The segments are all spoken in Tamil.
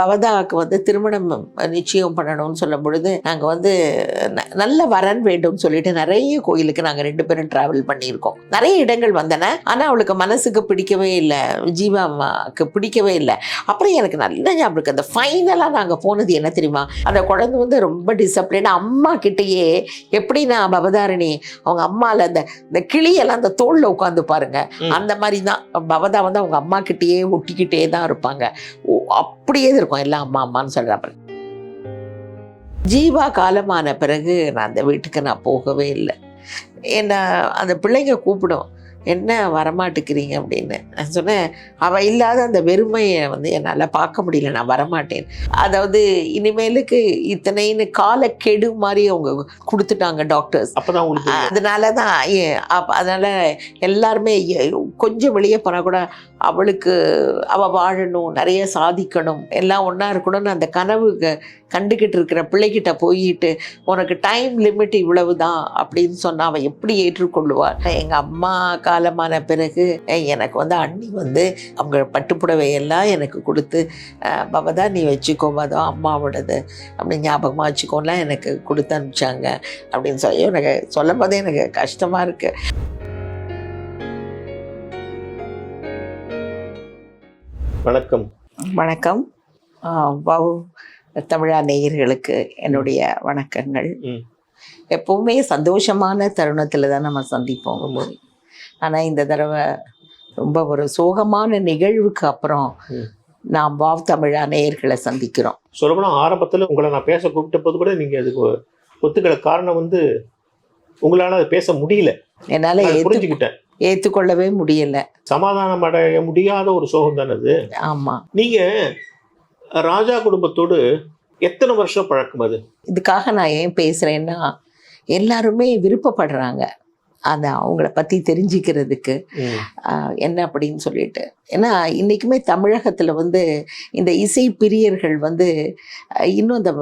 பவதாவுக்கு வந்து திருமணம் நிச்சயம் பண்ணணும்னு சொல்லும் பொழுது நாங்கள் வந்து நல்ல வரன் வேண்டும்னு சொல்லிட்டு நிறைய கோயிலுக்கு நாங்கள் ரெண்டு பேரும் டிராவல் பண்ணியிருக்கோம். நிறைய இடங்கள் வந்தன. ஆனால் அவளுக்கு மனசுக்கு பிடிக்கவே இல்லை. ஜீவா அம்மாவுக்கு பிடிக்கவே இல்லை. அப்புறம் எனக்கு நல்ல ஞாபகம் இருக்கு. அந்த ஃபைனலாக நாங்கள் போனது என்ன தெரியுமா? அந்த குழந்தை வந்து ரொம்ப டிசிப்ளின் அம்மா கிட்டேயே எப்படி நான் பவதாரணி அவங்க அம்மால அந்த இந்த கிளியெல்லாம் அந்த தோல்ல உட்காந்து பாருங்க. அந்த மாதிரி தான் பவதா வந்து அவங்க அம்மா கிட்டேயே ஒட்டிக்கிட்டே தான் இருப்பாங்க. அப்படியே இருக்கும். எல்லாம் அம்மா அம்மான்னு சொல்றாங்க ஜீவா காலமான பிறகு நான் அந்த வீட்டுக்கு நான் போகவே இல்லை. என்ன அந்த பிள்ளைங்க கூப்பிடும். என்ன வரமாட்டேங்கிறீங்க அப்படின்னு நான் சொன்னேன் அவள் இல்லாத அந்த வெறுமையை வந்து என்னால் பார்க்க முடியல நான் வரமாட்டேன் அதாவது இனிமேலுக்கு இத்தனைன்னு காலக்கெடு மாதிரி அவங்க கொடுத்துட்டாங்க டாக்டர்ஸ் தெரியும். அதனால தான் அப்ப அதனால எல்லாருமே கொஞ்சம் வெளியே போனால் கூட அவளுக்கு அவ வாழணும் நிறைய சாதிக்கணும் எல்லாம் ஒன்றா இருக்கணும்னு அந்த கனவு கண்டுக்கிட்டு இருக்கிற பிள்ளைகிட்ட போயிட்டு உனக்கு டைம் லிமிட் இவ்வளவு தான் அப்படின்னு சொன்னா அவள் எப்படி ஏற்றுக்கொள்ளுவாள் எங்கள் அம்மா காலமான பிறகு எனக்கு வந்து அண்ணி வந்து அவங்க பட்டுப்புடவையெல்லாம் எனக்கு கொடுத்து பவதா நீ வச்சுக்கோ பதோ அம்மாவோடது அப்படி ஞாபகமாக வச்சுக்கோலாம் எனக்கு கொடுத்து அனுப்பிச்சாங்க அப்படின்னு சொல்லி எனக்கு சொல்லும் போதே எனக்கு கஷ்டமா இருக்கு. வணக்கம். வணக்கம். ஆஹ் வவு தமிழா நேயர்களுக்கு என்னுடைய வணக்கங்கள். எப்பவுமே சந்தோஷமான தருணத்தில் தான் நம்ம சந்திப்போம். ஆனால் இந்த தடவை ரொம்ப ஒரு சோகமான நிகழ்வுக்கு அப்புறம். நாம் வாவ் தமிழா நேயர்களை சந்திக்கிறோம். சொல்லப்போனா ஆரம்பத்துல உங்களை நான் பேச கூப்பிட்ட போது கூட நீங்க அதுக்கு ஒத்துக்கிற காரணம் வந்து உங்களால அதை பேச முடியல. என்னால் புரிஞ்சுக்கிட்டேன். ஏற்றுக்கொள்ளவே முடியல. சமாதானம் அடைய முடியாத ஒரு சோகம் தானே அது ஆமாம் நீங்க ராஜா குடும்பத்தோடு எத்தனை வருஷம் பழக்கம் அது? இதுக்காக நான் ஏன் பேசுகிறேன்னா எல்லாருமே விருப்பப்படுறாங்க. அந்த அவங்கள பற்றி தெரிஞ்சுக்கிறதுக்கு. ஆஹ், என்ன அப்படின்னு சொல்லிட்டு. ஏன்னா இன்றைக்குமே தமிழகத்தில் வந்து இந்த இசை பிரியர்கள் வந்து இன்னும் அந்த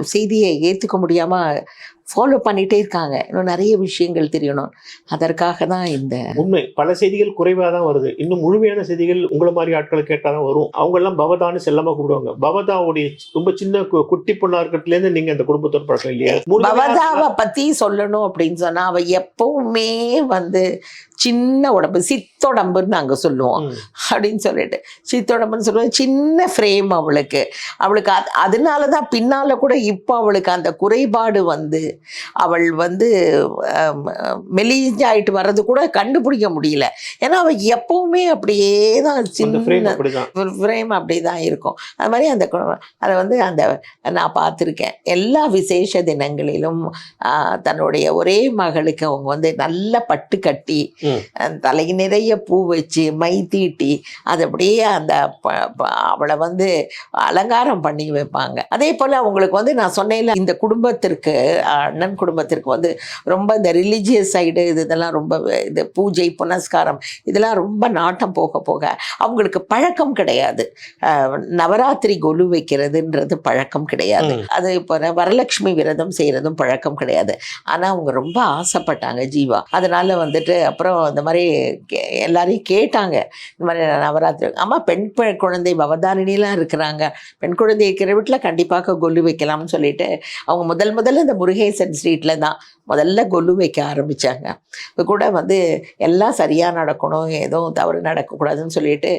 செய்தியை ஏற்றுக்க முடியாமல் ஃபாலோ பண்ணிகிட்டே இருக்காங்க. இன்னும் நிறைய விஷயங்கள் தெரியணும். அதற்காக தான் இந்த உண்மை. பல செய்திகள் குறைவா தான் வருது. இன்னும் முழுமையான செய்திகள் உங்களை மாதிரி ஆட்களை கேட்டாதான் வரும். அவங்க எல்லாம் பவதான்னு செல்லமா கூப்பிடுவாங்க. பவதாவுடைய ரொம்ப சின்ன குட்டி பொண்ணா இருக்கிறதுல இருந்து நீங்க அந்த குடும்பத்தோட பழக்கம் இல்லையா? பவதாவை பற்றி சொல்லணும் அப்படின்னு சொன்னால் அவள் எப்பவுமே வந்து சின்ன உடம்பு சித்தொடம்புன்னு நாங்கள் சொல்லுவோம். அப்படின்னு சொல்லிட்டு. சித்தோடம்புன்னு சொல்லுவோம். சின்ன ஃப்ரேம் அவளுக்கு. அவளுக்கு அது அதனால தான் பின்னால் கூட இப்போ அவளுக்கு அந்த குறைபாடு வந்து அவள் வந்து மெலிஞ்சாயிட்டு வர்றது கூட கண்டுபிடிக்க முடியல. ஏன்னா அவள் எப்பவுமே அப்படியே தான் சின்ன ஃப்ரேம் அப்படி தான் இருக்கும். அது மாதிரி அந்த அதை வந்து அந்த நான் பார்த்துருக்கேன். எல்லா விசேஷ தினங்களிலும் தன்னுடைய ஒரே மகளுக்கு அவங்க வந்து நல்ல பட்டு கட்டி தலை நிறைய பூ வச்சு மை தீட்டி அது அப்படியே அந்த அவளை வந்து அலங்காரம் பண்ணி வைப்பாங்க. அதே போல் அவங்களுக்கு வந்து நான் சொன்னேன்ல இந்த குடும்பத்திற்கு அண்ணன் குடும்பத்திற்கு வந்து ரொம்ப இந்த ரிலீஜியஸ் சைடு இது இதெல்லாம் ரொம்ப இது பூஜை புனஸ்காரம் இதெல்லாம் ரொம்ப நாட்டம் போக போக அவங்களுக்கு பழக்கம் கிடையாது. நவராத்திரி கொலு வைக்கிறதுன்றது பழக்கம் கிடையாது. அது இப்போ வரலட்சுமி விரதம் செய்கிறதும் பழக்கம் கிடையாது. ஆனால் அவங்க ரொம்ப ஆசைப்பட்டாங்க ஜீவா. அதனால வந்துட்டு அப்புறம் இந்த மாதிரி எல்லாரையும் கேட்டாங்க. இந்த மாதிரி நவராத்திரி ஆமாம் பெண் பெ- குழந்தை பவதாரிணிலாம் இருக்கிறாங்க. பெண் குழந்தை இருக்கிற வீட்டில் கண்டிப்பாக கொல்லு வைக்கலாம்னு சொல்லிட்டு அவங்க முதல் முதல்ல இந்த முருகேசன் ஸ்ட்ரீட்டில் தான் முதல்ல கொல்லு வைக்க ஆரம்பித்தாங்க இப்போ கூட வந்து எல்லாம் சரியாக நடக்கணும் எதுவும் தவறு நடக்கக்கூடாதுன்னு சொல்லிட்டு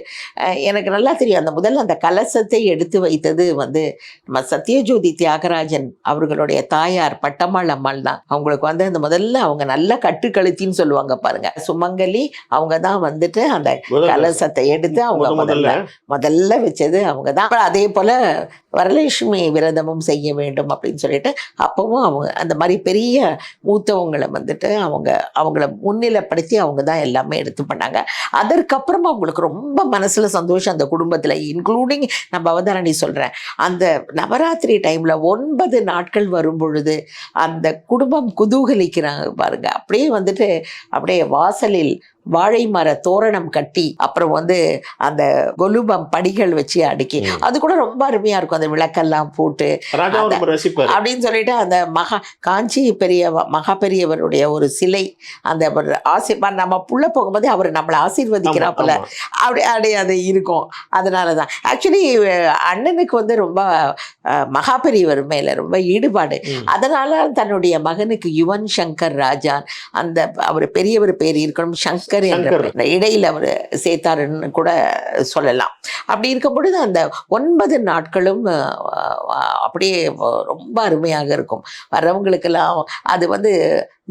எனக்கு நல்லா தெரியும். அந்த முதல்ல அந்த கலசத்தை எடுத்து வைத்தது வந்து நம்ம சத்யஜோதி தியாகராஜன் அவர்களுடைய தாயார் பட்டம்மாள் அம்மாள் தான். அவங்களுக்கு வந்து அந்த முதல்ல அவங்க நல்ல கட்டுக்கழுத்தின்னு சொல்லுவாங்க பாருங்கள் சுமங்கலி அவங்க தான் வந்துட்டு அந்த கலசத்தை எடுத்து அவங்க முத முதல்ல முதல்ல வச்சது அவங்க தான் அதே போல வரலட்சுமி விரதமும் செய்ய வேண்டும் அப்படின்னு சொல்லிட்டு அப்பவும் அவங்க அந்த மாதிரி பெரிய மூத்தவங்களை வந்துட்டு அவங்க அவங்கள முன்னிலைப்படுத்தி அவங்க தான் எல்லாமே எடுத்து பண்ணாங்க. அதற்கப்புறமா அவங்களுக்கு ரொம்ப மனசுல சந்தோஷம் அந்த குடும்பத்துல இன்க்ளூடிங் நான் பவதாரணி சொல்றேன். அந்த நவராத்திரி டைம்ல ஒன்பது நாட்கள் வரும் பொழுது அந்த குடும்பம் குதூகலிக்கிறாங்க பாருங்க. அப்படியே வந்துட்டு அப்படியே வாசலில் வாழை மர தோரணம் கட்டி அப்புறம் வந்து அந்த கொலுபம் படிகள் வச்சு அடுக்கி. அது கூட ரொம்ப அருமையா இருக்கும். அந்த விளக்கெல்லாம் போட்டு அப்படின்னு சொல்லிட்டு அந்த மகா காஞ்சி பெரிய மகா பெரியவருடைய ஒரு சிலை அந்த ஆசி நம்ம புள்ள போகும்போது அவர் நம்மளை ஆசீர்வதிக்கிறாப்புல அப்படி அப்படி அது இருக்கும். அதனால தான் ஆக்சுவலி அண்ணனுக்கு வந்து ரொம்ப மகா பெரியவர் மேல ரொம்ப ஈடுபாடு. அதனால தன்னுடைய மகனுக்கு யுவன் சங்கர் ராஜான் அந்த அவர் பெரியவர் பேர் இருக்கணும். சங்கர் சங்கர். பெயர். இடையில அவர் சேர்த்தாருன்னு கூட சொல்லலாம் அப்படி இருக்கும் பொழுது அந்த ஒன்பது நாட்களும் அப்படியே ரொம்ப அருமையாக இருக்கும் வர்றவங்களுக்கெல்லாம் அது வந்து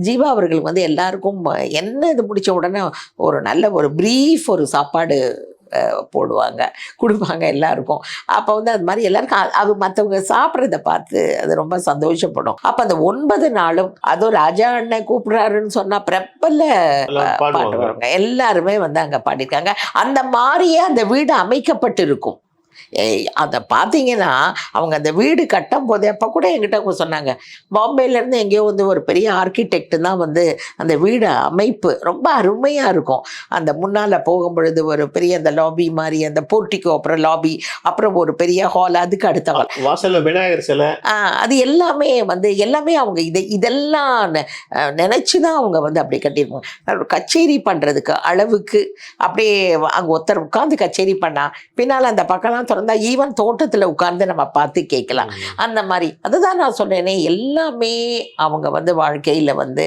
ஜீவா அவர்களுக்கு வந்து எல்லாருக்கும் என்ன இது முடிச்ச உடனே ஒரு நல்ல ஒரு ப்ரீஃப் ஒரு சாப்பாடு போடுவாங்க கொடுப்பாங்க எல்லாருக்கும். அப்போ வந்து அது மாதிரி எல்லாருக்கும் அது மற்றவங்க சாப்பிட்றத பார்த்து அது ரொம்ப சந்தோஷப்படும். அப்போ அந்த ஒன்பது நாளும் அதுவும் ராஜா அண்ணன் கூப்பிடுறாருன்னு சொன்னா பிரபல பாட்டு வருங்க எல்லாருமே வந்து அங்க பாடியிருக்காங்க. அந்த மாதிரியே அந்த வீடு அமைக்கப்பட்டிருக்கும். ஏய், அதை பார்த்தீங்கன்னா அவங்க அந்த வீடு கட்டும் போதே அப்போ கூட என்கிட்ட அவங்க சொன்னாங்க பாம்பேல இருந்து எங்கேயோ வந்து ஒரு பெரிய ஆர்கிடெக்ட் தான் வந்து அந்த வீடு அமைப்பு. ரொம்ப அருமையா இருக்கும். அந்த முன்னால போகும் பொழுது ஒரு பெரிய அந்த லாபி மாதிரி அந்த போர்ட்டிக்கோ அப்புறம் லாபி அப்புறம் ஒரு பெரிய ஹால் அதுக்கு அடுத்த ஹால் வாசல்ல விநாயகர் சிலை. அது எல்லாமே வந்து எல்லாமே அவங்க இதை இதெல்லாம் நினைச்சு தான் அவங்க வந்து அப்படி கட்டியிருப்பாங்க கச்சேரி பண்றதுக்கு அளவுக்கு அப்படியே அங்க ஒருத்தர் உட்கார்ந்து கச்சேரி பண்ணா பின்னால் அந்த பக்கம்லாம் திறந்தா ஈவன் தோட்டத்துல உட்கார்ந்து நம்ம பார்த்து கேட்கலாம். அந்த மாதிரி. அதுதான் நான் சொன்னேனே எல்லாமே அவங்க வந்து வாழ்க்கையில வந்து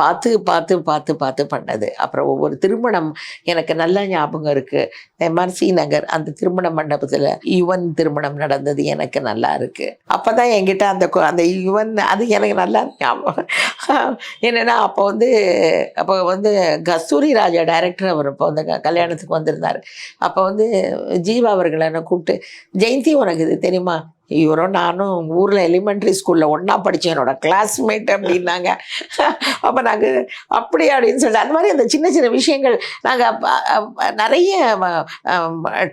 பார்த்து பார்த்து பார்த்து பார்த்து பண்ணது. அப்புறம் ஒவ்வொரு திருமணம் எனக்கு நல்ல ஞாபகம் இருக்கு. எம்ஆர்சி நகர் அந்த திருமண மண்டபத்துல யுவன் திருமணம் நடந்தது எனக்கு நல்லா இருக்கு. அப்பதான் என்கிட்ட அந்த அந்த யுவன் அது எனக்கு நல்லா ஞாபகம். என்னன்னா அப்போ வந்து அப்போ வந்து கஸ்தூரி ராஜா டைரக்டர் அவர் இப்போ வந்து கல்யாணத்துக்கு வந்திருந்தார். அப்போ வந்து ஜீவா அவர்களை என்ன கூப்பிட்டு ஜெயந்தி உனக்கு இது தெரியுமா? இவரும் நானும் ஊரில் எலிமெண்ட்ரி ஸ்கூலில் ஒன்றா படித்தோம் என்னோட கிளாஸ்மேட் அப்படின்னாங்க. அப்போ நாங்கள் அப்படி அப்படின்னு சொல்லிட்டு அந்த மாதிரி அந்த சின்ன சின்ன விஷயங்கள் நாங்கள் நிறைய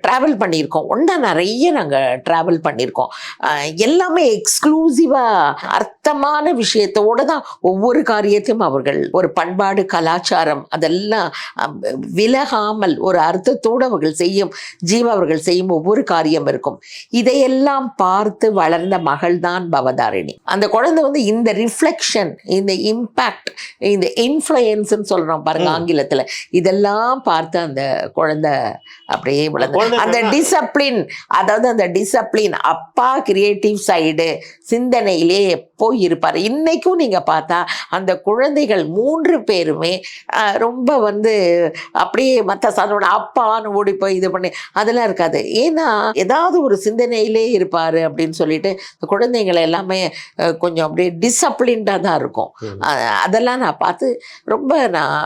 ட்ராவல் பண்ணியிருக்கோம். ஒன்றா நிறைய நாங்கள் ட்ராவல் பண்ணியிருக்கோம். எல்லாமே எக்ஸ்க்ளூசிவாக அர்த்தமான விஷயத்தோடு தான் ஒவ்வொரு காரியத்தையும் அவர்கள் ஒரு பண்பாடு கலாச்சாரம் அதெல்லாம் அஹ், விலகாமல் ஒரு அர்த்தத்தோடு அவர்கள் செய்யும் ஜீவா அவர்கள் செய்யும் ஒவ்வொரு காரியம் இருக்கும். இதையெல்லாம் பார்த்து வளர்ந்த மகள் தான் பவதாரிணி. அந்த குழந்தை வந்து இந்த ரிஃப்ளெக்ஷன் இந்த இம்பேக்ட் இந்த இன்ஃப்ளூயன்ஸ்னு சொல்றோம் பாருங்க. ஆங்கிலத்துல. இதெல்லாம் பார்த்து அந்த குழந்தை அப்படியே வளர்ந்து அந்த டிசப்ளின் அதாவது அந்த டிசப்ளின் அப்பா கிரியேட்டிவ் சைடு சிந்தனையிலே எப்போ இருப்பார்? இன்னைக்கும் நீங்க பார்த்தா அந்த குழந்தைகள் மூன்று பேருமே ரொம்ப வந்து அப்படியே மற்ற சாதனோட அப்பான்னு ஓடி போய் இது பண்ணி அதெல்லாம் இருக்காது. ஏன்னா ஏதாவது ஒரு சிந்தனையிலே இருப்பாரு அப்படின்னு சொல்லிட்டு குழந்தைங்களை எல்லாமே கொஞ்சம் அப்படியே டிசப்ளின்டாக தான் இருக்கும். அதெல்லாம் நான் பார்த்து ரொம்ப நான்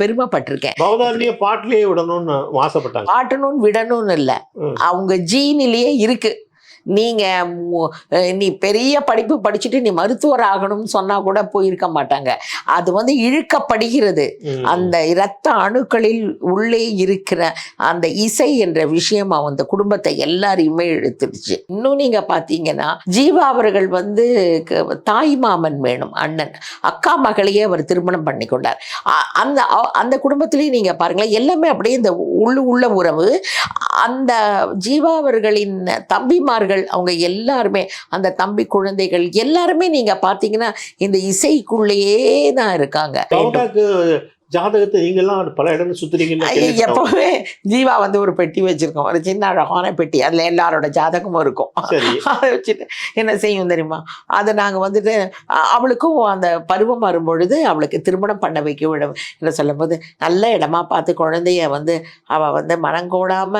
பெருமைப்பட்டிருக்கேன். பவதாரணிய பாட்டிலேயே விடணும்னு ஆசைப்பட்டாங்க. காட்டணும்னு விடணும்னு இல்லை. அவங்க ஜீனிலேயே இருக்கு. நீங்க மு- அஹ் நீ பெரிய படிப்பு படிச்சுட்டு நீ மருத்துவர் ஆகணும்னு சொன்னா கூட போயிருக்க மாட்டாங்க. அது வந்து இழுக்கப்படுகிறது. அந்த இரத்த அணுக்களில் உள்ளே இருக்கிற அந்த இசை என்ற விஷயம் அந்த குடும்பத்தை எல்லாரையுமே இழுத்துடுச்சு. இன்னும் நீங்க பாத்தீங்கன்னா ஜீவா அவர்கள் வந்து தாய் மாமன் வேணும் அண்ணன். அக்கா மகளையே அவர் திருமணம் பண்ணி கொண்டார் அந்த அந்த குடும்பத்திலேயே நீங்க பாருங்களேன் எல்லாமே அப்படியே இந்த உள்ள உள்ள உறவு. அந்த ஜீவா அவர்களின் தம்பிமார்கள் அவங்க எல்லாருமே அந்த தம்பி குழந்தைகள் எல்லாருமே நீங்க பாத்தீங்கன்னா இந்த இசைக்குள்ளேயே தான் இருக்காங்க. ஜாதகத்தை நீங்கெல்லாம் பல இடங்கள் கேள்விப்பட்டோம். எப்பவுமே ஜீவா வந்து ஒரு பெட்டி வச்சிருக்கோம். ஒரு சின்ன அழகான பெட்டி. அதுல எல்லாரோட ஜாதகமும் இருக்கும். அதை வச்சுட்டு என்ன செய்யும் தெரியுமா? அதை நாங்கள் வந்துட்டு அவளுக்கும் அந்த பருவம் வரும்பொழுது அவளுக்கு திருமணம் பண்ண வைக்க விட என்ன சொல்லும்போது நல்ல இடமா பார்த்து குழந்தைய வந்து அவள் வந்து மனங்கோடாம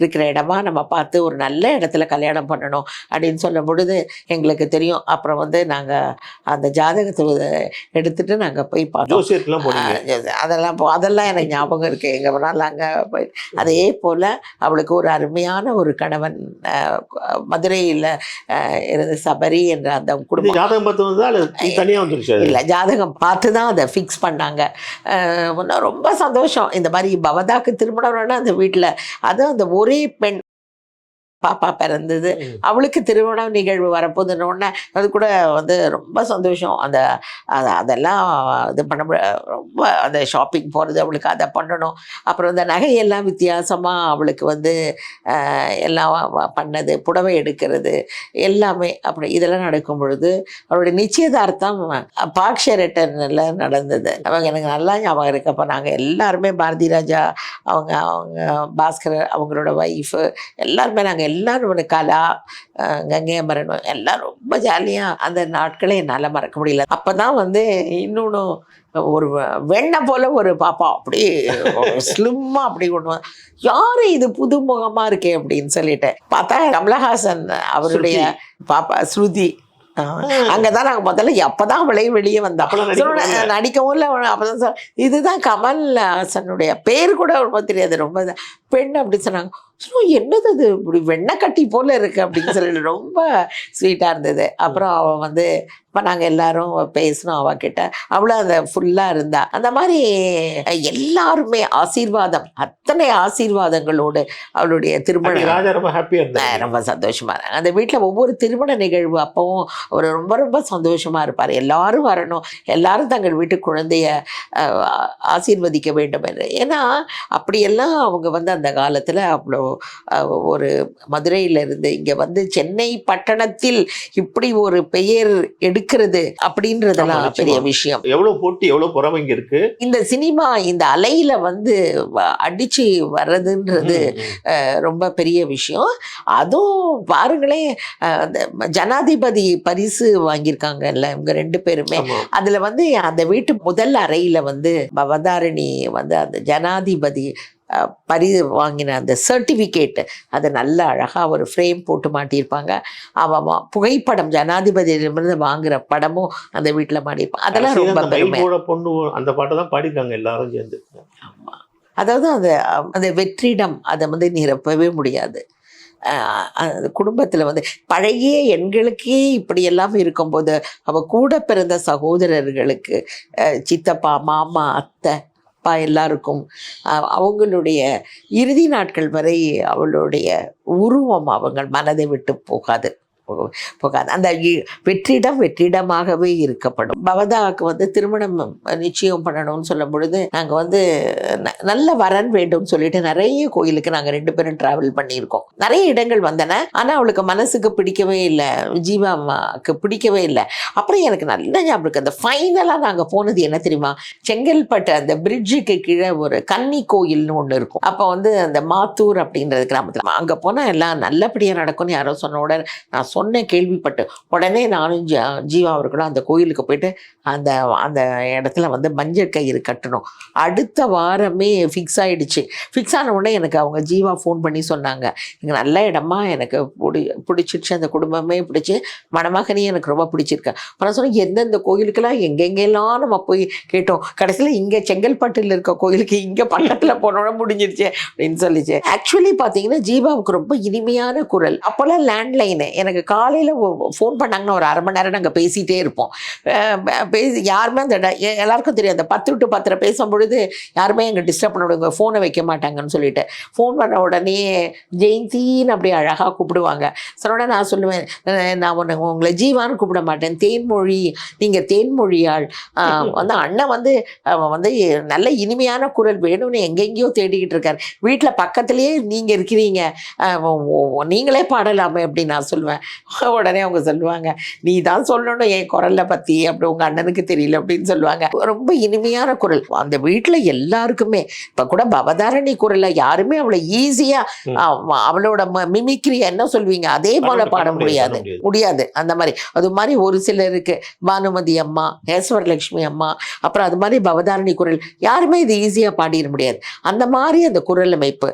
இருக்கிற இடமா நம்ம பார்த்து ஒரு நல்ல இடத்துல கல்யாணம் பண்ணணும் அப்படின்னு சொல்லும் பொழுது எங்களுக்கு தெரியும். அப்புறம் வந்து நாங்கள் அந்த ஜாதகத்தை எடுத்துட்டு நாங்கள் போய் பார்த்தோம். அதெல்லாம் போ- அதெல்லாம் எனக்கு ஞாபகம் இருக்கு. எங்க வேணாலும் அங்கே போய் அதே போல அவளுக்கு ஒரு அருமையான ஒரு கணவன் மதுரையில் இருந்த சபரி என்ற அந்த குடும்பம். ஜாதகம் பார்த்து வந்துருச்சு? இல்லை ஜாதகம் பார்த்து தான் அதை ஃபிக்ஸ் பண்ணாங்க. ரொம்ப சந்தோஷம். இந்த மாதிரி பவதாக்கு திருமணம்னா அந்த வீட்டில் அதுவும் அந்த ஒரே பெண் பாப்பா பிறந்தது. அவளுக்கு திருமண நிகழ்வு வரப்போகுதுன்னு உடனே அது கூட வந்து ரொம்ப சந்தோஷம். அந்த அது அதெல்லாம் இது பண்ண ரொம்ப அந்த ஷாப்பிங் போகிறது அவளுக்கு அதை பண்ணணும். அப்புறம் இந்த நகையெல்லாம் வித்தியாசமாக அவளுக்கு வந்து எல்லாம் பண்ணது புடவை எடுக்கிறது எல்லாமே அப்படி இதெல்லாம் நடக்கும் பொழுது அவருடைய நிச்சயதார்த்தம் பார்க் ஷெரட்டனில் நடந்தது. அவங்க எனக்கு நல்லா ஞாபகம் இருக்கு. அப்போ நாங்கள் எல்லாருமே பாரதி ராஜா அவங்க அவங்க பாஸ்கர் அவங்களோட ஒய்ஃபு எல்லாருமே நாங்கள் எல்லாரும் ஒரு கலா அஹ் கங்கை அமரன் எல்லாம் ரொம்ப ஜாலியாக அந்த நாட்களை என்னால் மறக்க முடியல. அப்போ தான் வந்து இன்னொன்று ஒரு வெண்ணெய் போல ஒரு பாப்பா அப்படி ஸ்லிம்மாக அப்படி கொண்டு வந்து யாரு இது புதுமுகமா இருக்கே? அப்படின்னு சொல்லிட்டு பார்த்தா கமலஹாசன் அவருடைய பாப்பா ஸ்ருதி. அங்கதான் நாங்க முதல்ல அப்பதான் அவளே வெளியே வந்தா அப்பெல்லாம் நடிக்க சொன்ன- முடியல. நடிக்கவும் இல்லை அப்பதான் இதுதான் கமல் ஹாசனுடைய பேர் கூட ரொம்ப தெரியாது ரொம்ப. பெண் அப்படி சொன்னாங்க. "சோ, என்னது அது? இப்படி வெண்ணெய் கட்டி போல இருக்கு அப்படின்னு சொல்லிட்டு ரொம்ப ஸ்வீட்டா இருந்தது. அப்புறம் அவ வந்து இப்போ நாங்கள் எல்லாரும் பேசினோம் அவகிட்ட. அவளும் அந்த ஃபுல்லாக இருந்தா. அந்த மாதிரி எல்லாருமே ஆசீர்வாதம் அத்தனை ஆசீர்வாதங்களோடு அவளுடைய திருமணம் ரொம்ப ஹாப்பியா இருந்தாரு. ஆஹ் ரொம்ப சந்தோஷமா இருந்தாங்க. அந்த வீட்டில் ஒவ்வொரு திருமண நிகழ்வு அப்பவும் அவர் ரொம்ப ரொம்ப சந்தோஷமா இருப்பார். எல்லாரும் வரணும் எல்லாரும் தங்கள் வீட்டு குழந்தைய ஆசீர்வதிக்க வேண்டும் என்று. ஏன்னா அப்படியெல்லாம் அவங்க வந்து அந்த காலத்தில் அவ்வளோ ஒரு மதுரையிலிருந்து இங்கே வந்து சென்னை பட்டணத்தில் இப்படி ஒரு பெயர் எடுக்கிறது அப்படின்றதெல்லாம் பெரிய. விஷயம். எவ்வளவு போட்டி எவ்வளவு பொறாமை இங்க இருக்கு? இந்த சினிமா இந்த அலையில வந்து அடிச்சு வர்றதுன்றது ரொம்ப பெரிய விஷயம். அதுவும் பாருங்களேன் ஜனாதிபதி பரிசு வாங்கியிருக்காங்கல்ல இவங்க ரெண்டு பேருமே. அதுல வந்து அந்த வீட்டு முதல் அறையில வந்து பவதாரணி வந்து அந்த ஜனாதிபதி பரி வாங்கின அந்த சர்டிஃபிகேட் அதை நல்ல அழகா ஒரு ஃப்ரேம் போட்டு மாட்டியிருப்பாங்க. அவன் புகைப்படம் ஜனாதிபதியிடமிருந்து வாங்குற படமும் அந்த வீட்டுல மாட்டியிருப்பான் அதெல்லாம் ரொம்ப பெருமை. பொண்ணு அந்த பாட்டை தான் பாடிருக்காங்க எல்லாரும் சேர்ந்து. அதாவது அந்த அந்த வெற்றிடம் அதை வந்து நிரப்பவே முடியாது. அந்த குடும்பத்தில் வந்து பழகிய எண்களுக்கே இப்படி எல்லாம் இருக்கும்போது அவ கூட பிறந்த சகோதரர்களுக்கு சித்தப்பா மாமா அத்தை அப்பா எல்லாருக்கும் அவங்களுடைய இறுதி நாட்கள் வரை அவளுடைய உருவம் அவங்கள் மனதை விட்டு போகாது. போகாது. அந்த வெற்றிடம் வெற்றிடமாகவே இருக்கப்படும். பவதாவுக்கு வந்து திருமணம் நிச்சயம் பண்ணணும்னு சொல்லும் பொழுது நாங்கள் வந்து ந- நல்ல வரன் வேண்டும் சொல்லிட்டு நிறைய கோயிலுக்கு நாங்கள் ரெண்டு பேரும் டிராவல் பண்ணியிருக்கோம். நிறைய இடங்கள் வந்தன. ஆனால் அவளுக்கு மனசுக்கு பிடிக்கவே இல்லை. ஜீவா அம்மாவுக்கு பிடிக்கவே இல்லை. அப்புறம் எனக்கு நல்ல ஞாபகம் அந்த ஃபைனலாக நாங்கள் போனது என்ன தெரியுமா? செங்கல்பட்டு அந்த பிரிட்ஜுக்கு கீழே ஒரு கன்னி கோயில்னு ஒன்று இருக்கும். அப்போ வந்து அந்த மாத்தூர் அப்படின்றது கிராமத்தில். அங்கே போனால் எல்லாம் நல்லபடியாக நடக்கும்னு யாரோ சொன்ன உடனே நான் சொன்னேன் கேள்விப்பட்டு. உடனே நானும் ஜ- ஜீவா அவர்களும் அந்த கோயிலுக்கு போயிட்டு அந்த அந்த இடத்துல வந்து மஞ்சள் கயிறு கட்டணும். அடுத்த வாரமே ஃபிக்ஸ் ஆகிடுச்சு ஃபிக்ஸ் ஆன உடனே எனக்கு அவங்க ஜீவா ஃபோன் பண்ணி சொன்னாங்க. இங்கே நல்ல இடமா எனக்கு பிடி பிடிச்சிருச்சு. அந்த குடும்பமே பிடிச்சி. மணமகனையும் எனக்கு ரொம்ப பிடிச்சிருக்கு. அப்புறம் சொன்னேன் எந்தெந்த கோயிலுக்கெல்லாம் எங்கெங்கெல்லாம் நம்ம போய் கேட்டோம்? கடைசியில் இங்கே செங்கல்பட்டில் இருக்க கோயிலுக்கு இங்கே பக்கத்தில் போனோட முடிஞ்சிருச்சு. அப்படின்னு சொல்லிச்சு. ஆக்சுவலி பார்த்தீங்கன்னா ஜீவாவுக்கு ரொம்ப இனிமையான குரல். அப்போல்லாம் லேண்ட்லைனு எனக்கு காலையில் ஃபோன் பண்ணாங்கன்னா ஒரு அரை மணி நேரம் நாங்கள் பேசிகிட்டே இருப்போம். பேசி யாருமே அந்த ட- எல்லாருக்கும் தெரியும். அந்த பத்து டு பத்தரை பேசும் பொழுது யாருமே எங்கள் டிஸ்டர்ப் பண்ண விடுங்க ஃபோனை வைக்க மாட்டாங்கன்னு சொல்லிட்டு. ஃபோன் பண்ண உடனே ஜெயந்தின்னு அப்படியே அழகாக கூப்பிடுவாங்க. சொன்னோட நான் சொல்லுவேன் நான் உன்னை உங்களை ஜீவான்னு கூப்பிட மாட்டேன். தேன்மொழி நீங்கள் தேன்மொழியாள் வந்து அண்ணன் வந்து வந்து நல்ல இனிமையான குரல் வேணும்னு எங்கெங்கேயோ தேடிக்கிட்டு இருக்கார். வீட்டில் பக்கத்துலேயே நீங்கள் இருக்கிறீங்க. நீங்களே பாடலாமே அப்படின்னு நான் சொல்லுவேன். உடனே அவங்க சொல்லுவாங்க நீ தான் சொல்லணும் என் குரலை பற்றி அப்படி உங்கள் அண்ணனுக்கு தெரியல அப்படின்னு சொல்லுவாங்க. ரொம்ப இனிமையான குரல். அந்த வீட்டில் எல்லாருக்குமே இப்போ கூட பவதாரணி குரலை யாருமே அவளை ஈஸியாக அவளோட மிமிக்ரி என்ன சொல்வீங்க? அதே போல பாட முடியாது, முடியாது. அந்த மாதிரி. அது மாதிரி ஒரு சிலருக்கு பானுமதி அம்மா ஈஸ்வரலட்சுமி அம்மா அப்புறம் அது மாதிரி பவதாரணி குரல் யாருமே இது ஈஸியாக பாடிட முடியாது. அந்த மாதிரி அந்த குரல் அமைப்பு.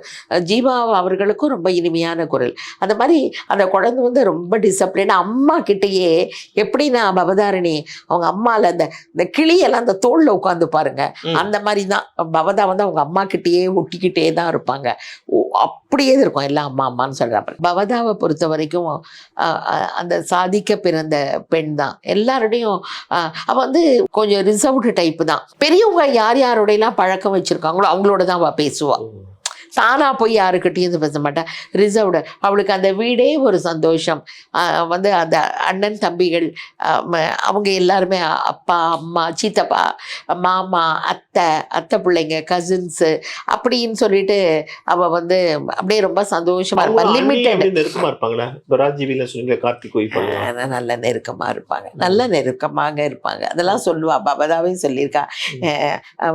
ஜீவா அவர்களுக்கும் ரொம்ப இனிமையான குரல். அந்த மாதிரி அந்த குழந்தை வந்து ரொம்ப டிசிப்ளின் அம்மா கிட்டேயே எப்படி நான் பவதாரணி அவங்க அம்மால அந்த இந்த கிளியெல்லாம் அந்த தோல்ல உட்காந்து பாருங்க. அந்த மாதிரி தான் பவதா வந்து அவங்க அம்மா கிட்டேயே ஒட்டிக்கிட்டே தான் இருப்பாங்க. அப்படியே இருக்கும். எல்லாம் அம்மா அம்மான்னு சொல்றாங்க பவதாவை பொறுத்த வரைக்கும் அந்த சாதிக்க பிறந்த பெண் தான். எல்லாரோடையும் ஆஹ், அவ வந்து கொஞ்சம் ரிசர்வ்டு டைப்பு தான். பெரியவங்க யார் யாரோடையெல்லாம் பழக்கம் வச்சிருக்காங்களோ அவங்களோட தான் அவ பேசுவா. தானாக போய் யாருக்கிட்டையும் இது பேச மாட்டா ரிசர்வ்டு. அவளுக்கு அந்த வீடே ஒரு சந்தோஷம். வந்து அந்த அண்ணன் தம்பிகள் அவங்க எல்லாருமே அப்பா அம்மா சித்தப்பா மாமா அத்தை அத்தை பிள்ளைங்க கசின்ஸு அப்படின்னு சொல்லிட்டு அவள் வந்து அப்படியே ரொம்ப சந்தோஷமா அவங்க இருப்பாள் லிமிட்டெட் அப்படி நெருக்கமா இருப்பாங்களா? ராஜீவில சொன்னீங்க கார்த்திக் நல்ல நெருக்கமாக இருப்பாங்க. நல்ல நெருக்கமாக இருப்பாங்க. அதெல்லாம் சொல்லுவா. பபதாவே சொல்லியிருக்கா.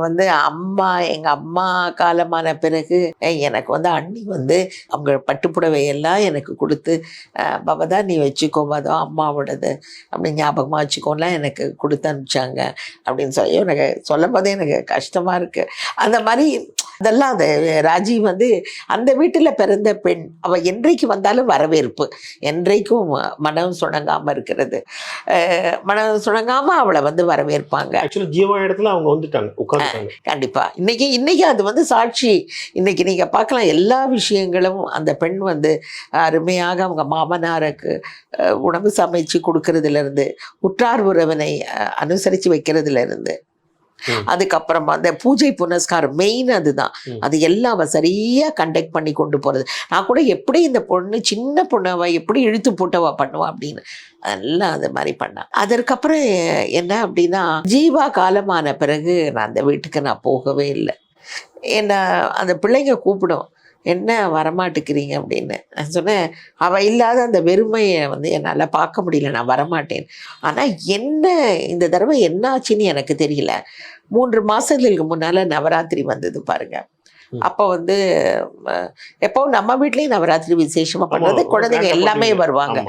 வந்து அம்மா எங்கள் அம்மா காலமான பிறகு எனக்கு வந்து அண்ணி வந்து அவங்க பட்டுப்புடவையெல்லாம் எனக்கு கொடுத்து அஹ் நீ வச்சுக்கோ பதம் அம்மாவோடது. அப்படின்னு ஞாபகமாக வச்சுக்கோலாம் எனக்கு கொடுத்து அனுப்பிச்சாங்க. அப்படின்னு சொல்லி எனக்கு சொல்லும் போதே எனக்கு கஷ்டமாக இருக்குது அந்த மாதிரி அதெல்லாம் அந்த ராஜி வந்து அந்த வீட்டில் பிறந்த பெண். அவள் என்றைக்கு வந்தாலும் வரவேற்பு. என்றைக்கும் மனம் சுணங்காமல் இருக்கிறது. மனம் சுணங்காமல் அவளை வந்து வரவேற்பாங்க. ஆக்சுவலி ஜீவா இடத்துல அவங்க வந்துட்டாங்க உட்காந்துட்டாங்க கண்டிப்பா. இன்னைக்கு இன்னைக்கு அது வந்து சாட்சி. இன்னைக்கு நீங்க பார்க்கலாம் எல்லா விஷயங்களும் அந்த பெண் வந்து அருமையாக அவங்க மாமனாருக்கு உணவு சமைச்சு கொடுக்கறதுல இருந்து உற்றார் உறவினை அஹ், அனுசரிச்சு வைக்கிறதுல இருந்து ம். அதுக்கப்புறம் அந்த பூஜை புனஸ்காரம் மெயின் அதுதான். அது எல்லாம் அவ சரியா கண்டக்ட் பண்ணி கொண்டு போறது. நான் கூட எப்படி இந்த பொண்ணு சின்ன பொண்ணவ எப்படி இழுத்து போட்டவா பண்ணுவா அப்படின்னு எல்லாம் அது மாதிரி பண்ணா. அதற்கப்புறம் என்ன அப்படின்னா ஜீவா காலமான பிறகு நான் அந்த வீட்டுக்கு நான் போகவே இல்லை. என்ன அந்த பிள்ளைங்க கூப்பிடும். என்ன வரமாட்டேங்கிறீங்க அப்படின்னு. நான் சொன்னேன் அவள் இல்லாத அந்த வெறுமையை வந்து என்னால் பார்க்க முடியல நான் வரமாட்டேன். ஆனால் என்ன இந்த தடவை என்ன ஆச்சுன்னு எனக்கு தெரியல. மூன்று மாதங்களுக்கு முன்னால் நவராத்திரி வந்தது பாருங்க. ம். அப்போ வந்து எப்பவும் நம்ம வீட்லேயும் நவராத்திரி விசேஷமாக பண்ணுறது குழந்தைங்க எல்லாமே. வருவாங்க.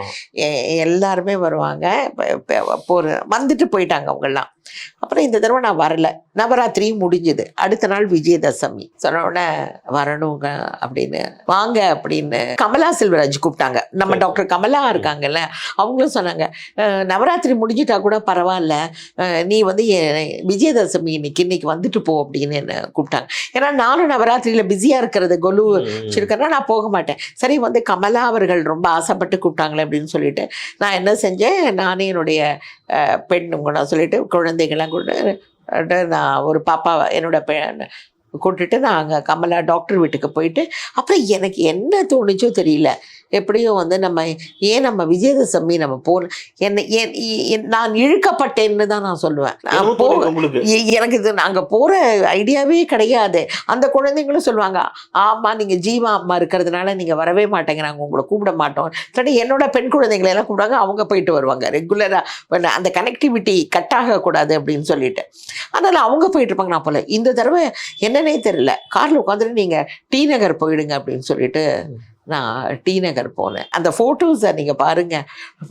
எல்லாருமே வருவாங்க. இப்ப- இப்ப வந்துட்டு போயிட்டாங்க அவங்கெல்லாம். அப்புறம் இந்த தடவை நான் வரல. நவராத்திரியும் முடிஞ்சது. அடுத்த நாள் விஜயதசமி. சொன்ன உடனே வரணுங்க அப்படின்னு. வாங்க அப்படின்னு கமலா செல்வராஜ் கூப்பிட்டாங்க. நம்ம. டாக்டர் கமலா இருக்காங்கல்ல அவங்களும் சொன்னாங்க "அஹ், நவராத்திரி முடிஞ்சிட்டா கூட பரவாயில்ல. நீ வந்து விஜயதசமி இன்னைக்கு இன்னைக்கு வந்துட்டு போ அப்படின்னு என்ன கூப்பிட்டாங்க. ஏன்னா நானும் நவராத்திரியில பிஸியா இருக்கிறது கொலு. வச்சிருக்கேன்னா நான் போக மாட்டேன். சரி வந்து கமலா அவர்கள் ரொம்ப ஆசைப்பட்டு கூப்பிட்டாங்களே அப்படின்னு சொல்லிட்டு நான் என்ன செஞ்சேன் நானே என்னுடைய பெண்ணுங்க நான் சொல்லிட்டு குழந்தைகள்லாம் கொண்டு நான் ஒரு பாப்பா என்னோட கூட்டுட்டு நான் அங்கே கமலா டாக்டர் வீட்டுக்கு போயிட்டு அப்புறம் எனக்கு என்ன தோணுச்சோ தெரியல. எப்படியும் வந்து நம்ம ஏன் நம்ம விஜயதசமி நம்ம போன என்ன நான் இழுக்கப்பட்டேன்னு தான் நான் சொல்லுவேன். எனக்கு இது நாங்கள் போகிற ஐடியாவே கிடையாது. அந்த குழந்தைங்களும் சொல்லுவாங்க ஆமாம் நீங்கள் ஜீவா அம்மா இருக்கிறதுனால நீங்கள் வரவே மாட்டேங்க. நாங்கள் உங்களை கூப்பிட மாட்டோம். சரி என்னோட பெண் குழந்தைங்களை எல்லாம் கூப்பிடுவாங்க அவங்க போயிட்டு வருவாங்க. ரெகுலராக அந்த கனெக்டிவிட்டி கட் ஆகக்கூடாது அப்படின்னு சொல்லிட்டு. அதனால் அவங்க போயிட்டு இருப்பாங்க. நான் போல இந்த தடவை என்னன்னே தெரியல. காரில் உட்காந்துட்டு நீங்கள் டி நகர் போயிடுங்க அப்படின்னு சொல்லிட்டு நான் டி நகர் போனேன். அந்த ஃபோட்டோஸை நீங்கள் பாருங்க.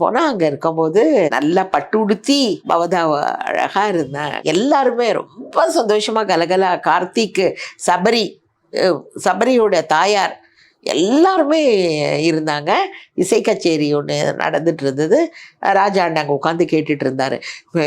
போனால் அங்கே இருக்கும்போது நல்லா பட்டு உடுத்தி பவதா அழகாக இருந்தேன். எல்லாருமே ரொம்ப சந்தோஷமாக கலகலா. கார்த்திக் சபரி சபரியோட தாயார் எல்லாருமே இருந்தாங்க. இசை கச்சேரி ஒன்று நடந்துட்டு இருந்தது ராஜா அண்ணா அங்கே உட்காந்து கேட்டுட்டு இருந்தாரு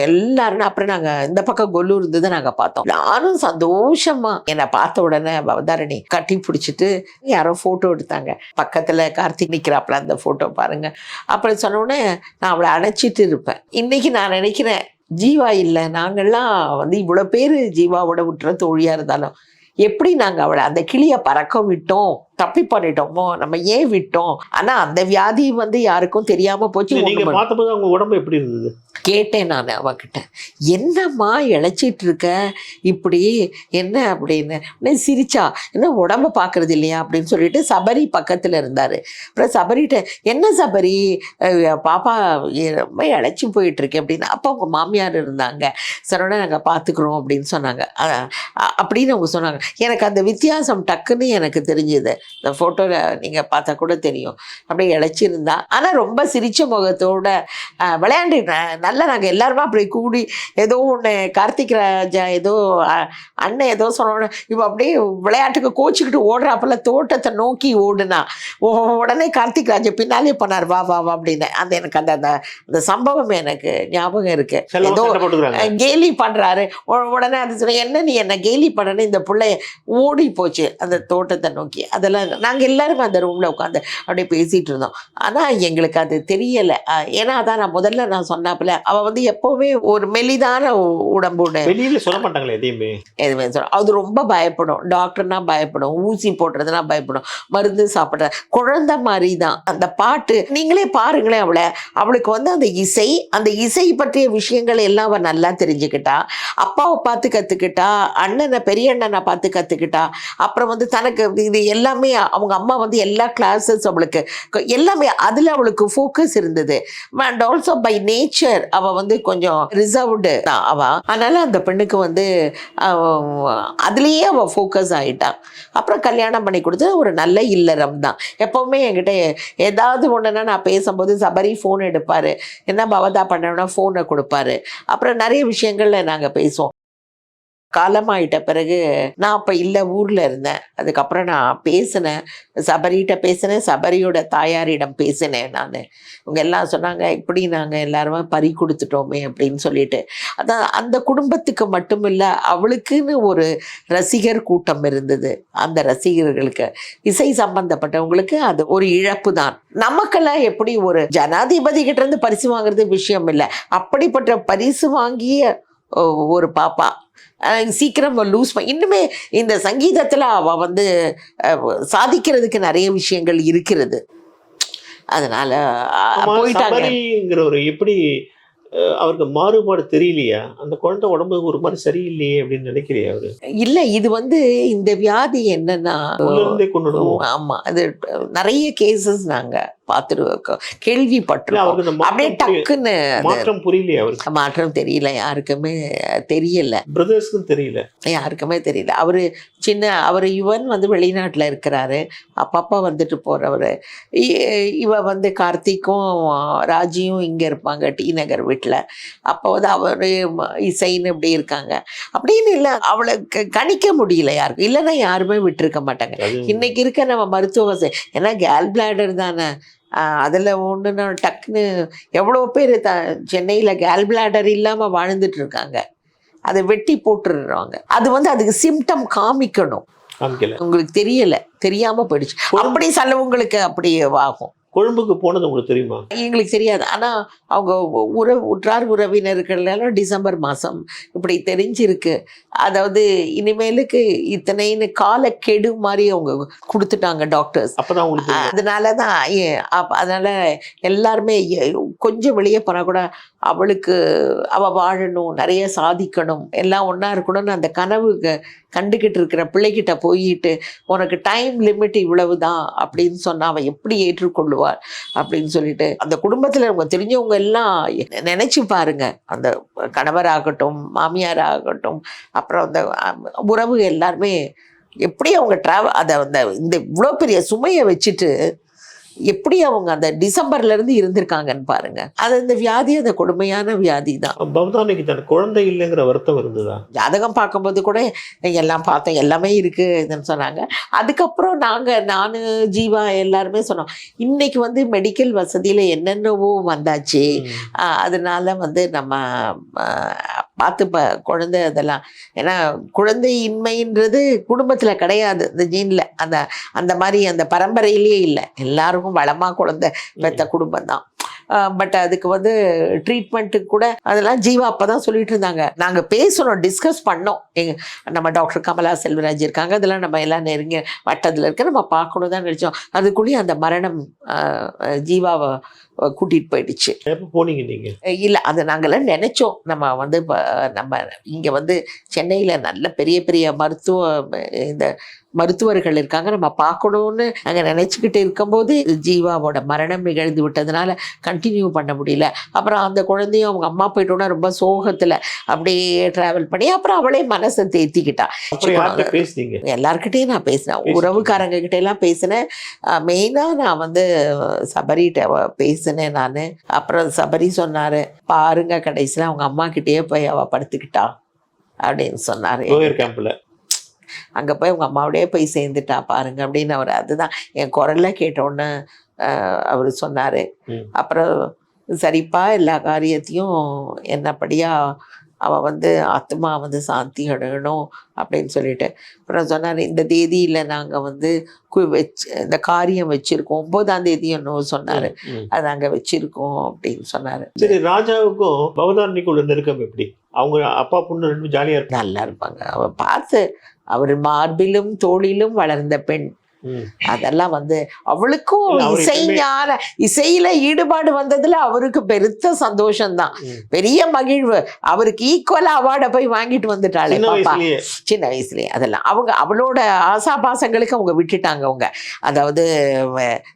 எல்லாரும் அப்புறம் நாங்கள் இந்த பக்கம் கொல்லு இருந்தது நாங்கள் பார்த்தோம். நானும் சந்தோஷமா என்னை பார்த்த உடனே பவதாரணி கட்டி பிடிச்சிட்டு யாரோ ஃபோட்டோ எடுத்தாங்க. பக்கத்தில் கார்த்திக் நிற்கிறாப்புல அந்த ஃபோட்டோ பாருங்க. அப்புறம் சொன்னோடனே நான் அவளை அணைச்சிட்டு இருப்பேன். இன்னைக்கு நான் நினைக்கிறேன் ஜீவா இல்லை. நாங்கள்லாம் வந்து இவ்வளோ பேர் ஜீவாவோட விட்டுற தோழியாக இருந்தாலும் எப்படி நாங்கள் அவளை அந்த கிளியை பறக்க விட்டோம் தப்பி பண்ணிட்டோமோ? நம்ம ஏன் விட்டோம்? ஆனால் அந்த வியாதி வந்து யாருக்கும் தெரியாமல் போச்சு இல்ல, ஒண்ணும் நீங்க பண்ண- பார்த்தபோது அவங்க உடம்பு எப்படி இருந்தது? கேட்டேன் நான் அவகிட்ட. என்னம்மா இழைச்சிட்டு இருக்க இப்படி என்ன அப்படின்னு? உடனே சிரிச்சா? என்ன உடம்ப பார்க்கறது இல்லையா? அப்படின்னு சொல்லிட்டு சபரி பக்கத்தில் இருந்தார். அப்புறம் சபரிட்ட என்ன சபரி? பாப்பா ரொம்ப இழைச்சி போயிட்டுருக்கேன் அப்படின்னு. அப்போ அவங்க மாமியார் இருந்தாங்க. சரோட நாங்கள் பார்த்துக்குறோம் அப்படின்னு சொன்னாங்க. அப்படின்னு அவங்க சொன்னாங்க. எனக்கு அந்த வித்தியாசம் டக்குன்னு எனக்கு தெரிஞ்சுது. இந்த ஃபோட்டோவில் நீங்கள் பார்த்தா கூட தெரியும். அப்படியே இழைச்சிருந்தா. ஆனால் ரொம்ப சிரிச்ச முகத்தோட விளையாண்டு நல்ல நல்லா நாங்கள் எல்லாருமே அப்படி கூடி ஏதோ ஒன்று கார்த்திக் ராஜா ஏதோ அண்ணன் ஏதோ சொன்னோன்னு இவ அப்படியே விளையாட்டுக்கு கோச்சிக்கிட்டு ஓடுறாப்பல தோட்டத்தை நோக்கி ஓடுனா. உடனே கார்த்திக் ராஜா பின்னாலே பண்ணார் வா வா வா அப்படின்னு. அந்த எனக்கு அந்த அந்த அந்த சம்பவம் எனக்கு ஞாபகம் இருக்கு. ஏதோ கேலி பண்றாரு. உ- உடனே அது சொன்ன என்ன நீ என்ன கேலி பண்ணனு இந்த பிள்ளை ஓடி போச்சு அந்த தோட்டத்தை நோக்கி. அதெல்லாம் நாங்கள் எல்லாரும் அந்த ரூமில் உட்காந்து அப்படியே பேசிகிட்டு இருந்தோம். ஆனால் எங்களுக்கு அது தெரியலை. ஏன்னா அதான் நான் முதல்ல நான் சொன்னாப்புல அவள் வந்து எப்போவுமே ஒரு மெலிதான உடம்புட வெளியில சொல்ல மாட்டாங்களே எதையுமே? எதுவுமே சொல்ல அது ரொம்ப பயப்படும். டாக்டர்னா பயப்படும். ஊசி போடுறதுனா பயப்படும். மருந்து சாப்பிட்ற குழந்தை மாதிரி தான் அந்த பாட்டு நீங்களே பாருங்களேன் அவளை. அவளுக்கு வந்து அந்த இசை அந்த இசை பற்றிய விஷயங்கள் எல்லாம் அவள் நல்லா தெரிஞ்சுக்கிட்டா. அப்பாவை பார்த்து கற்றுக்கிட்டா அண்ணனை பெரிய அண்ணனை பார்த்து கற்றுக்கிட்டா அப்புறம் வந்து தனக்கு இது எல்லாமே அவங்க அம்மா வந்து எல்லா கிளாஸஸ் அவளுக்கு எல்லாமே அதில் அவளுக்கு ஃபோக்கஸ் இருந்தது. அண்ட் ஆல்சோ பை நேச்சர் அவ வந்து கொஞ்சம் ரிசர்வ்டு தான் அவ. அதனால அந்த பெண்ணுக்கு வந்து அதுலேயே அவள் ஃபோக்கஸ் ஆகிட்டா அப்புறம் கல்யாணம் பண்ணி கொடுத்து ஒரு நல்ல இல்லறம் தான். எப்போவுமே என்கிட்ட ஏதாவது ஒன்றுனா நான் பேசும்போது சபரி ஃபோன் எடுப்பார். என்ன பவதா பண்ணணும்னா ஃபோனை கொடுப்பாரு. அப்புறம் நிறைய விஷயங்கள்ல நாங்கள் பேசுவோம். காலமாயிட்ட பிறகு நான் அப்போ இல்லை ஊரில் இருந்தேன். அதுக்கப்புறம் நான் பேசினேன். சபரிகிட்ட பேசினேன். சபரியோட தாயாரிடம் பேசினேன் நான். இவங்க எல்லாம் சொன்னாங்க இப்படி நாங்கள் எல்லாருமே பறி கொடுத்துட்டோமே அப்படின்னு சொல்லிட்டு. அதான் அந்த குடும்பத்துக்கு மட்டும் இல்லை அவளுக்குன்னு ஒரு ரசிகர் கூட்டம் இருந்தது. அந்த ரசிகர்களுக்கு இசை சம்பந்தப்பட்டவங்களுக்கு அது ஒரு இழப்பு தான். நமக்கெல்லாம் எப்படி ஒரு ஜனாதிபதி பரிசு வாங்குறது விஷயம் இல்லை. அப்படிப்பட்ட பரிசு வாங்கிய ஒரு பாப்பா. சீக்கிரம் லூஸ் இன்னுமே இந்த சங்கீதத்தில் அவள் வந்து சாதிக்கிறதுக்கு நிறைய விஷயங்கள் இருக்கிறது. அதனால போயிட்டாங்க. ஒரு எப்படி அவருக்கு மாறுபாடு தெரியலையா? அந்த குழந்தை உடம்பு ஒரு மாதிரி சரியில்லையே அப்படின்னு நினைக்கிறியா அவரு? இல்லை இது வந்து இந்த வியாதி என்னன்னா ஆமா அது நிறைய கேசஸ் நாங்க இல்ல கேள்விப்பட்டிருக்கோம் அப்படியே டக்குன்னு மாற்றம் புரியலையா அவருக்கு. மாற்றம் தெரியல யாருக்குமே தெரியல. பிரதர்ஸ்க்கும் தெரியல. யாருக்குமே தெரியல. அவர் சின்ன அவர் யுவன் வந்து வெளிநாட்டில் இருக்கிறாரு. அப்பப்போ வந்துட்டு போகிறவர் இவ வந்து கார்த்திக்கும் ராஜியும் இங்கே இருப்பாங்க டி நகர் வீட்டில் அப்போ வந்து அவர் இசைன்னு இப்படி இருக்காங்க. அப்படின்னு இல்லை அவளை க- கணிக்க முடியல யாருக்கும். இல்லைன்னா யாருமே விட்டுருக்க மாட்டாங்க. இன்னைக்கு இருக்க நம்ம மருத்துவ வசதி. ஏன்னா கேல் பிளாடர் தானே. அதில் ஒன்று டக்குன்னு எவ்வளோ பேர் த சென்னையில் கேல் பிளாடர் இல்லாமல் வாழ்ந்துட்டு இருக்காங்க அதை வெட்டி போட்டுடுறாங்க. அது வந்து அதுக்கு சிம்டம் காமிக்கணும். உங்களுக்கு தெரியல. தெரியாம போயிடுச்சு. அப்படி சிலவங்களுக்கு அப்படி ஆகும். கொழும்புக்கு போனது உங்களுக்கு தெரியுமா? எங்களுக்கு தெரியாது. ஆனால் அவங்க உறவு உற்றார் உறவினர்களெல்லாம் டிசம்பர் மாதம் இப்படி தெரிஞ்சிருக்கு. அதாவது இனிமேலுக்கு இத்தனைன்னு காலக்கெடு மாதிரி அவங்க கொடுத்துட்டாங்க டாக்டர்ஸ். அப்பதான் உங்களுக்கு தெரியும். அதனால தான் அப்ப- அதனால எல்லாருமே கொஞ்சம் வெளியே போனால் கூட அவளுக்கு அவள் வாழணும் நிறைய சாதிக்கணும் எல்லாம் ஒன்றா இருக்கணும்னு அந்த கனவு கண்டுக்கிட்டு இருக்கிற பிள்ளைகிட்ட போயிட்டு உனக்கு டைம் லிமிட் இவ்வளவு தான் அப்படின்னு சொன்னால் அவள் எப்படி ஏற்றுக்கொள்ளுவாள் அப்படின்னு சொல்லிட்டு அந்த குடும்பத்தில் அவங்க தெரிஞ்சவங்க எல்லாம் நினச்சி பாருங்க. அந்த கணவராகட்டும் மாமியாராகட்டும் அப்புறம் அந்த உறவு எல்லாருமே எப்படி அவங்க ட்ராவல் அதை அந்த இந்த இவ்வளோ பெரிய சுமையை வச்சுட்டு எப்படி அவங்க அந்த டிசம்பர்ல இருந்து இருந்திருக்காங்கன்னு பாருங்க. அது இந்த வியாதி அந்த கொடுமையான வியாதி தான். பவதானிக்கு தன் குழந்தை இல்லைங்கிற வருத்தம் இருந்ததா? ஜாதகம் பார்க்கும்போது கூட எல்லாம் பார்த்தோம் எல்லாமே இருக்கு இதுன்னு சொன்னாங்க. அதுக்கப்புறம் நாங்க நானு ஜீவா எல்லாருமே சொன்னோம் இன்னைக்கு வந்து மெடிக்கல் வசதியில என்னென்னவோ வந்தாச்சு. அதனால வந்து நம்ம பார்த்து ப குழந்தை அதெல்லாம். ஏன்னா குழந்தை இன்மைன்றது குடும்பத்தில் கிடையாது இந்த ஜீனில் அந்த அந்த மாதிரி அந்த பரம்பரையிலேயே இல்லை. எல்லாருக்கும் வளமாக குழந்தை பெற்ற குடும்பம் தான் பட் அதுக்கு வந்து ட்ரீட்மெண்ட்டுக்கு கூட அதெல்லாம் ஜீவா அப்போ தான் சொல்லிட்டு இருந்தாங்க. நாங்கள் பேசணும் டிஸ்கஸ் பண்ணோம். எங்க நம்ம டாக்டர் கமலா செல்வராஜ் இருக்காங்க. அதெல்லாம் நம்ம எல்லாம் நெருங்கிய வட்டத்தில் இருக்க நம்ம பார்க்கணும் தான் நினச்சோம். அதுக்குள்ளேயே அந்த மரணம் ஜீவாவை ஆஹ், கூட்டிட்டு போயிடுச்சு. போனீங்க நீங்க? இல்லை அது நாங்கள்லாம் நினச்சோம். நம்ம வந்து நம்ம இங்கே வந்து சென்னையில் நல்ல பெரிய பெரிய மருத்துவ இந்த மருத்துவர்கள் இருக்காங்க. நம்ம பார்க்கணும்னு நாங்கள் நினச்சிக்கிட்டு இருக்கும்போது ஜீவாவோட மரணம் நிகழ்ந்து விட்டதுனால கண்டினியூ பண்ண முடியல. அப்புறம் அந்த குழந்தையும் அவங்க அம்மா போயிட்டோன்னா ரொம்ப சோகத்தில் அப்படியே ட்ராவல் பண்ணி அப்புறம் அவளே மனசை தேத்திக்கிட்டா. எல்லார்கிட்டயும் நான் பேசினேன். உறவுக்காரங்க கிட்ட எல்லாம் பேசினேன் மெயினாக நான் வந்து சபரிகிட்ட பேசினேன் நான். அப்புறம் சபரி சொன்னாரு பாருங்க கடைசியில் அவங்க அம்மா கிட்டேயே போய் அவ படுத்துக்கிட்டா. அப்படின்னு சொன்னாரு. கேம்ப்ல அங்கே போய் உங்கள் அம்மாவோடய போய் சேர்ந்துட்டா பாருங்க அப்படின்னு அவர் அதுதான். என் குரல்ல கேட்டோன்னு அவர் சொன்னார். அப்புறம் சரிப்பா எல்லா காரியத்தையும் என்னப்படியாக அவள் வந்து ஆத்மா வந்து சாந்தி அடையணும் அப்படின்னு சொல்லிட்டு. அப்புறம் சொன்னார் இந்த தேதியில் நாங்கள் வந்து கு வச்சு இந்த காரியம் வச்சுருக்கோம். ஒம்போதாம் தேதி என்னவோ சொன்னார். அது நாங்கள் வச்சுருக்கோம் அப்படின்னு சொன்னார். சரி ராஜாவுக்கும் பவதாரணிக்கும் உள்ள நெருக்கம் எப்படி? அவங்க அப்பா பொண்ணு ரெண்டு ஜாலியா இருக்கு நல்லா இருப்பாங்க. அவ பார்த்து அவர் மார்பிலும் தோளிலும் வளர்ந்த பெண். அதெல்லாம் வந்து அவளுக்கும் இல்ல, அவர் இசை எப்பவுமே- ஞான இசையில ஈடுபாடு வந்ததுல அவருக்கு பெருத்த சந்தோஷம்தான். பெரிய மகிழ்வு. அவருக்கு ஈக்குவலா அவார்டை போய் வாங்கிட்டு வந்துட்டாளே சின்ன பாப்பா. சின்ன வயசுலயே அதெல்லாம். அவங்க அவளோட ஆசாபாசங்களுக்கு அவங்க விட்டுட்டாங்க அவங்க. அதாவது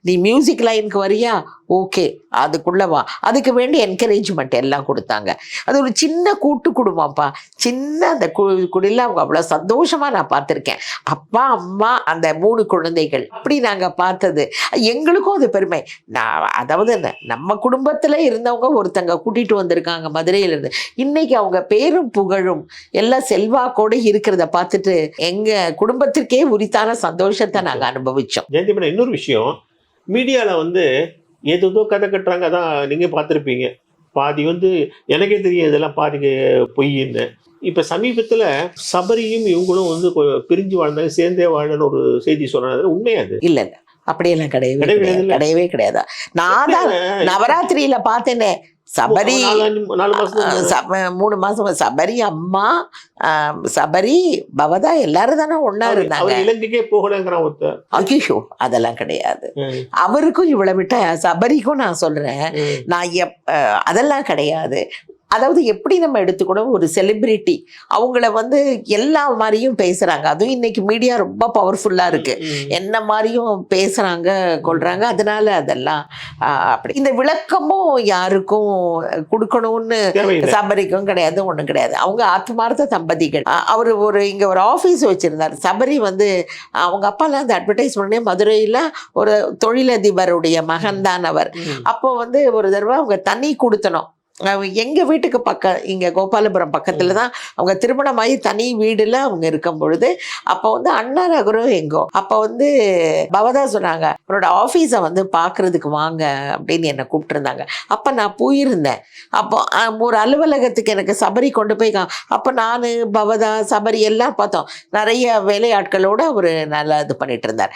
நீ மியூசிக் லைனுக்கு வரியா? ஓகே அதுக்குள்ள வா. அதுக்கு வேண்டி என்கரேஜ்மெண்ட் எல்லாம் கொடுத்தாங்க. அது ஒரு சின்ன கூட்டு குடும்பம்ப்பா. சின்ன அந்த கு குடில அவங்க அவ்வளோ சந்தோஷமா நான் பார்த்துருக்கேன். அப்பா அம்மா அந்த மூணு குழந்தைகள். அப்படி நாங்கள் பார்த்தது. எங்களுக்கும் அது பெருமை. நான் அதாவது என்ன, நம்ம குடும்பத்தில் இருந்தவங்க ஒருத்தங்க கூட்டிட்டு வந்திருக்காங்க மதுரையில இருந்து இன்னைக்கு அவங்க பேரும் புகழும். எல்லாம் செல்வாக்கோடு இருக்கிறத பார்த்துட்டு எங்க குடும்பத்திற்கே உரித்தான சந்தோஷத்தை நாங்க அனுபவிச்சோம். ஜெயந்தி இன்னொரு விஷயம். மீடியால வந்து ஏதோ கதை கட்டுறாங்க அதான் நீங்கள் பார்த்துருப்பீங்க. பாதி வந்து எனக்கே தெரியும் இதெல்லாம் பாதி பொய்ன்னு. இப்போ சமீபத்தில் சபரியும் இவங்களும் வந்து கொ- பிரிஞ்சு வாழ்ந்தாங்க சேர்ந்தே வாழன்னு ஒரு செய்தி சொன்னாங்க. உண்மையாது அது? இல்லை. அப்படியெல்லாம் கிடையவே கிடையவே கிடையாது. கிடையவே கிடையாது. நான் தான் நவராத்திரியில பார்த்தேனே சபரி மூணு மாசம் சபரி அம்மா சபரி பவதா எல்லாரும் தானே அவர் இருந்தாங்க. இலங்கைக்கே போகலங்கிறான் ஒருத்தர். ஐயோ அதெல்லாம் கிடையாது. அவருக்கும் இவ்வளவு விட்ட சபரிக்கும் நான் சொல்றேன். நான் எப் அதெல்லாம் கிடையாது. அதாவது எப்படி நம்ம எடுத்துக்கணும்? ஒரு செலிபிரிட்டி அவங்கள வந்து எல்லா மாதிரியும் பேசுறாங்க. அதுவும் இன்னைக்கு மீடியா ரொம்ப பவர்ஃபுல்லா இருக்கு. என்ன மாதிரியும் பேசுறாங்க கொள்றாங்க. அதனால அதெல்லாம் அப்படி. இந்த விளக்கமும் யாருக்கும் கொடுக்கணும்னு சபரிக்கும் கிடையாது ஒண்ணும் கிடையாது. அவங்க ஆத்மார்த்த தம்பதிகள். அவர் ஒரு இங்க ஒரு ஆபீஸ் வச்சிருந்தார். சபரி வந்து அவங்க அப்பாலாம் அந்த அட்வர்டைஸ் பண்ணி மதுரையில ஒரு தொழிலதிபருடைய மகன் தான் அவர். அப்போ வந்து ஒரு தடவை அவங்க தண்ணி கொடுத்தனும் அவங்க எங்க வீட்டுக்கு பக்கம் இங்க கோபாலபுரம் பக்கத்துல தான் அவங்க திருமணமாகி தனி வீடுல அவங்க இருக்கும் பொழுது அப்போ வந்து அண்ணா நகரம் எங்கோ அப்போ வந்து பவதா சொன்னாங்க அவரோட ஆஃபீஸை வந்து பார்க்கறதுக்கு வாங்க அப்படின்னு என்னை கூப்பிட்டுருந்தாங்க. அப்போ நான் போயிருந்தேன். அப்போ ஒரு அலுவலகத்துக்கு எனக்கு சபரி கொண்டு போய் அப்போ நான் பவதா சபரி எல்லாம் பார்த்தோம். நிறைய வேலையாட்களோட அவர் நல்லா இது பண்ணிட்டு இருந்தார்.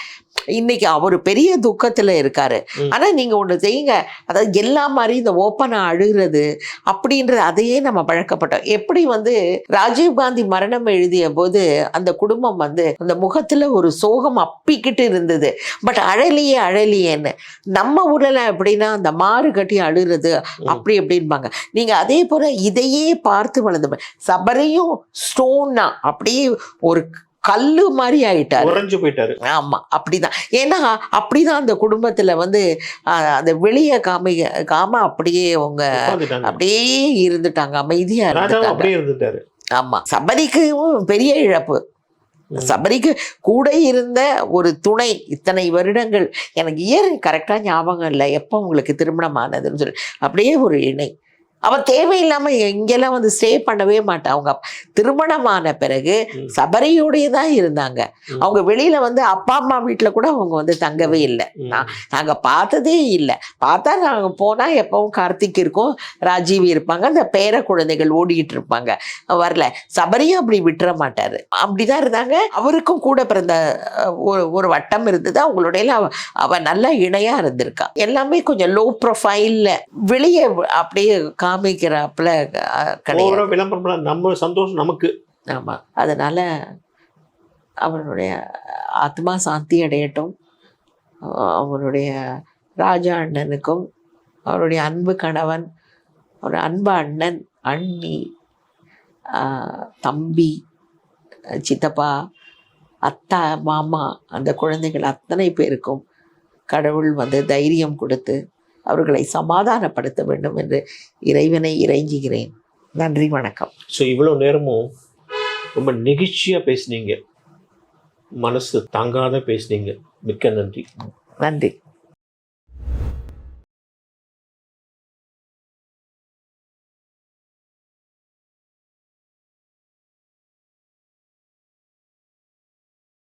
இன்னைக்கு அவர் பெரிய துக்கத்துல இருக்காரு. ம். ஆனா நீங்க ஒண்ணு செய்யுங்க. அதாவது எல்லா மாதிரி இந்த ஓப்பனா அழுகிறது அப்படின்றது அதையே நம்ம பழக்கப்பட்டோம். எப்படி வந்து ராஜீவ் காந்தி மரணம் எழுதிய போது அந்த குடும்பம் வந்து அந்த முகத்துல ஒரு சோகம் அப்பிக்கிட்டு இருந்தது. பட் அழலியே அழலியேன்னு. நம்ம ஊர்ல எப்படின்னா அந்த மாறு கட்டி அழுகிறது அப்படி அப்படின்பாங்க நீங்க அதே போல இதையே பார்த்து வளர்ந்து சபரையும் ஸ்டோன்னா அப்படியே ஒரு கல்லு மாதிரி ஆயிட்டாரு. உறைஞ்சு போயிட்டாரு. ஆமா அப்படிதான். ஏன்னா அப்படிதான் அந்த குடும்பத்துல வந்து அந்த வெளியே காமிக்க காம அப்படியே அவங்க. அப்படியே இருந்துட்டாங்க அமைதியா இருந்துட்டாங்க. ஆமா சபரிக்கும் பெரிய இழப்பு. சபரிக்கு கூட இருந்த ஒரு துணை இத்தனை வருடங்கள் எனக்கு இயர் கரெக்டா ஞாபகம் இல்லை எப்போ உங்களுக்கு திருமணம் ஆனதுன்னு சொல்லி. அப்படியே ஒரு இணை. அவ தேவையில்லாம இங்கெல்லாம் வந்து ஸ்டே பண்ணவே மாட்டா. அவங்க திருமணமான பிறகு. சபரியோடயே தான் இருந்தாங்க. அவங்க வெளியில வந்து அப்பா அம்மா வீட்டுல கூட அவங்க வந்து தங்கவே இல்லை. நான் நாங்க பார்த்ததே இல்லை. பார்த்தா நாங்க போனா எப்பவும் கார்த்திக் இருக்கும் ராஜீவ் இருப்பாங்க. அந்த பேர குழந்தைகள் ஓடிக்கிட்டு இருப்பாங்க. வரல. சபரியும் அப்படி விட்டுற மாட்டாரு. அப்படிதான் இருந்தாங்க. அவருக்கும் கூட பிறந்த ஒரு ஒரு வட்டம் இருந்தது. அவங்களுடைய அவ அவ நல்ல இணையா இருந்திருக்கா. எல்லாமே கொஞ்சம் லோ ப்ரொஃபைல்ல வெளியே அப்படியே காமிக்கிறாப்புல கிடையாது. விளம்பரம் நம்ம சந்தோஷம் நமக்கு. ஆமா. அதனால அவனுடைய ஆத்மா சாந்தி அடையட்டும். அஹ் அவனுடைய ராஜா அண்ணனுக்கும் அவருடைய அன்பு கணவன் ஒரு அன்பு அண்ணன் அண்ணி தம்பி சித்தப்பா அத்தா மாமா அந்த குழந்தைகள் அத்தனை பேருக்கும் கடவுள் வந்து தைரியம் கொடுத்து அவர்களை சமாதானப்படுத்த வேண்டும் என்று இறைவனை இறைஞ்சுகிறேன். நன்றி வணக்கம். ஸோ இவ்வளோ நேரமும் ரொம்ப நெகிழ்ச்சியா பேசுனீங்க. மனசு தாங்காத பேசுனீங்க. மிக்க நன்றி. நன்றி.